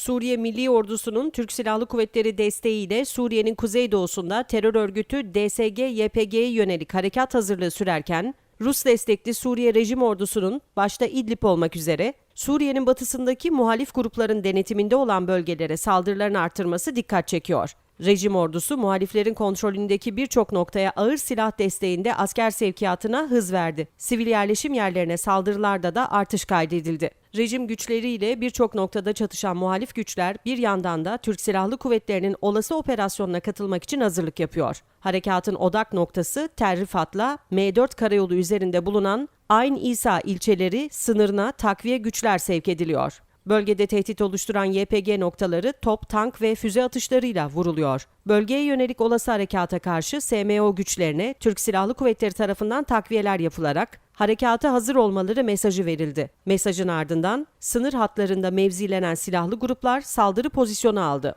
Suriye Milli Ordusu'nun Türk Silahlı Kuvvetleri desteğiyle Suriye'nin kuzeydoğusunda terör örgütü DSG-YPG'ye yönelik harekat hazırlığı sürerken, Rus destekli Suriye Rejim Ordusu'nun başta İdlib olmak üzere Suriye'nin batısındaki muhalif grupların denetiminde olan bölgelere saldırılarını artırması dikkat çekiyor. Rejim ordusu muhaliflerin kontrolündeki birçok noktaya ağır silah desteğinde asker sevkiyatına hız verdi. Sivil yerleşim yerlerine saldırılarda da artış kaydedildi. Rejim güçleriyle birçok noktada çatışan muhalif güçler bir yandan da Türk Silahlı Kuvvetleri'nin olası operasyonuna katılmak için hazırlık yapıyor. Harekatın odak noktası Tel Rifat'la M4 karayolu üzerinde bulunan Ayn İsa ilçeleri sınırına takviye güçler sevk ediliyor. Bölgede tehdit oluşturan YPG noktaları top, tank ve füze atışlarıyla vuruluyor. Bölgeye yönelik olası harekata karşı SMO güçlerine Türk Silahlı Kuvvetleri tarafından takviyeler yapılarak harekata hazır olmaları mesajı verildi. Mesajın ardından sınır hatlarında mevzilenen silahlı gruplar saldırı pozisyonu aldı.